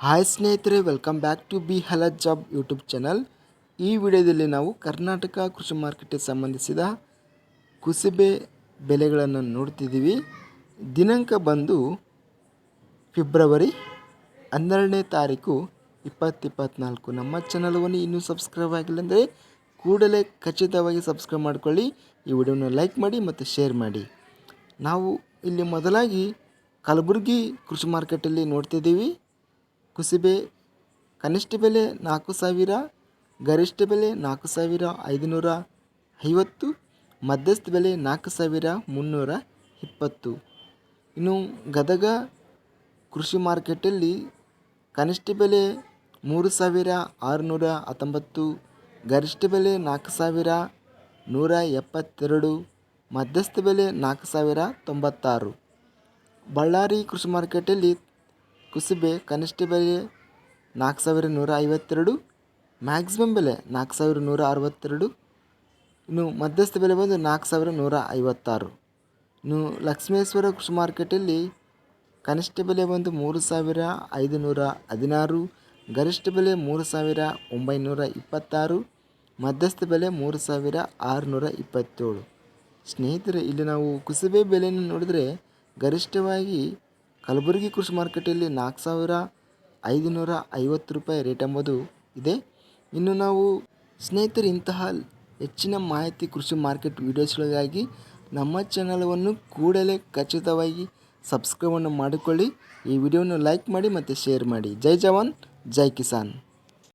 Hi ಸ್ನೇಹಿತರೆ welcome back to B health job YouTube channel ಈ ವಿಡಿಯೋದಲ್ಲಿ ನಾವು ಕರ್ನಾಟಕ ಕೃಷಿ ಮಾರುಕಟ್ಟೆ ಸಂಬಂಧಿಸಿದ ಕುಸುಬೆ ಬೆಲೆಗಳನ್ನು ನೋಡ್ತಿದ್ದೀವಿ. ದಿನಾಂಕ ಬಂದು ಫೆಬ್ರವರಿ ಹನ್ನೆರಡನೇ ತಾರೀಕು ಇಪ್ಪತ್ತು ಇಪ್ಪತ್ತ್ನಾಲ್ಕು ನಮ್ಮ ಚಾನಲವನ್ನು ಇನ್ನೂ ಸಬ್ಸ್ಕ್ರೈಬ್ ಆಗಿಲ್ಲ ಅಂದರೆ ಕೂಡಲೇ ಖಚಿತವಾಗಿ ಸಬ್ಸ್ಕ್ರೈಬ್ ಮಾಡಿಕೊಳ್ಳಿ. ಈ ವಿಡಿಯೋನ ಲೈಕ್ ಮಾಡಿ ಮತ್ತು ಶೇರ್ ಮಾಡಿ. ನಾವು ಇಲ್ಲಿ ಮೊದಲಾಗಿ ಕಲಬುರಗಿ ಕೃಷಿ ಮಾರ್ಕೆಟಲ್ಲಿ ನೋಡ್ತಿದ್ದೀವಿ. ಕುಸುಬೆ ಕನಿಷ್ಠ ಬೆಲೆ ನಾಲ್ಕು ಸಾವಿರ, ಗರಿಷ್ಠ ಬೆಲೆ ನಾಲ್ಕು ಸಾವಿರ ಐದುನೂರ ಐವತ್ತು, ಮಧ್ಯಸ್ಥ ಬೆಲೆ ನಾಲ್ಕು ಸಾವಿರ ಮುನ್ನೂರ ಇಪ್ಪತ್ತು. ಇನ್ನು ಗದಗ ಕೃಷಿ ಮಾರ್ಕೆಟಲ್ಲಿ ಕನಿಷ್ಠ ಬೆಲೆ ಮೂರು ಸಾವಿರ ಆರುನೂರ ಹತ್ತೊಂಬತ್ತು, ಗರಿಷ್ಠ ಬೆಲೆ ನಾಲ್ಕು ಸಾವಿರ ನೂರ ಎಪ್ಪತ್ತೆರಡು, ಮಧ್ಯಸ್ಥ ಬೆಲೆ ನಾಲ್ಕು ಸಾವಿರ ತೊಂಬತ್ತಾರು. ಬಳ್ಳಾರಿ ಕೃಷಿ ಮಾರ್ಕೆಟಲ್ಲಿ ಕುಸುಬೆ ಕನಿಷ್ಠ ಬೆಲೆ ನಾಲ್ಕು ಸಾವಿರ ನೂರ ಐವತ್ತೆರಡು ಮ್ಯಾಕ್ಸಿಮಮ್ ಬೆಲೆ ನಾಲ್ಕು ಸಾವಿರ ನೂರ ಅರವತ್ತೆರಡು ಇನ್ನು ಮಧ್ಯಸ್ಥ ಬೆಲೆ ಬಂದು ನಾಲ್ಕು ಸಾವಿರ ನೂರ ಐವತ್ತಾರು ಇನ್ನು ಲಕ್ಷ್ಮೇಶ್ವರ ಕೃಷಿ ಮಾರ್ಕೆಟಲ್ಲಿ ಕನಿಷ್ಠ ಬೆಲೆ ಬಂದು ಮೂರು ಸಾವಿರ ಐದು ನೂರ ಹದಿನಾರು ಗರಿಷ್ಠ ಬೆಲೆ ಮೂರು ಸಾವಿರ ಒಂಬೈನೂರ ಇಪ್ಪತ್ತಾರು ಮಧ್ಯಸ್ಥ ಬೆಲೆ ಮೂರು ಸಾವಿರ ಆರುನೂರ ಇಪ್ಪತ್ತೇಳು ಸ್ನೇಹಿತರೆ, ಇಲ್ಲಿ ನಾವು ಕುಸುಬೆ ಬೆಲೆಯನ್ನು ನೋಡಿದರೆ ಗರಿಷ್ಠವಾಗಿ ಕಲಬುರಗಿ ಕೃಷಿ ಮಾರುಕಟ್ಟೆಯಲ್ಲಿ ನಾಲ್ಕು ಸಾವಿರ ಐದುನೂರ ಐವತ್ತು ರೂಪಾಯಿ ರೇಟ್ ಎಂಬುದು ಇದೆ. ಇನ್ನು ನಾವು ಸ್ನೇಹಿತರು ಇಂತಹ ಹೆಚ್ಚಿನ ಮಾಹಿತಿ ಕೃಷಿ ಮಾರ್ಕೆಟ್ ವೀಡಿಯೋಸ್ಗಳಿಗಾಗಿ ನಮ್ಮ ಚಾನಲವನ್ನು ಕೂಡಲೇ ಖಚಿತವಾಗಿ ಸಬ್ಸ್ಕ್ರೈಬನ್ನು ಮಾಡಿಕೊಳ್ಳಿ. ಈ ವಿಡಿಯೋವನ್ನು ಲೈಕ್ ಮಾಡಿ ಮತ್ತು ಶೇರ್ ಮಾಡಿ. ಜೈ ಜವಾನ್, ಜೈ ಕಿಸಾನ್.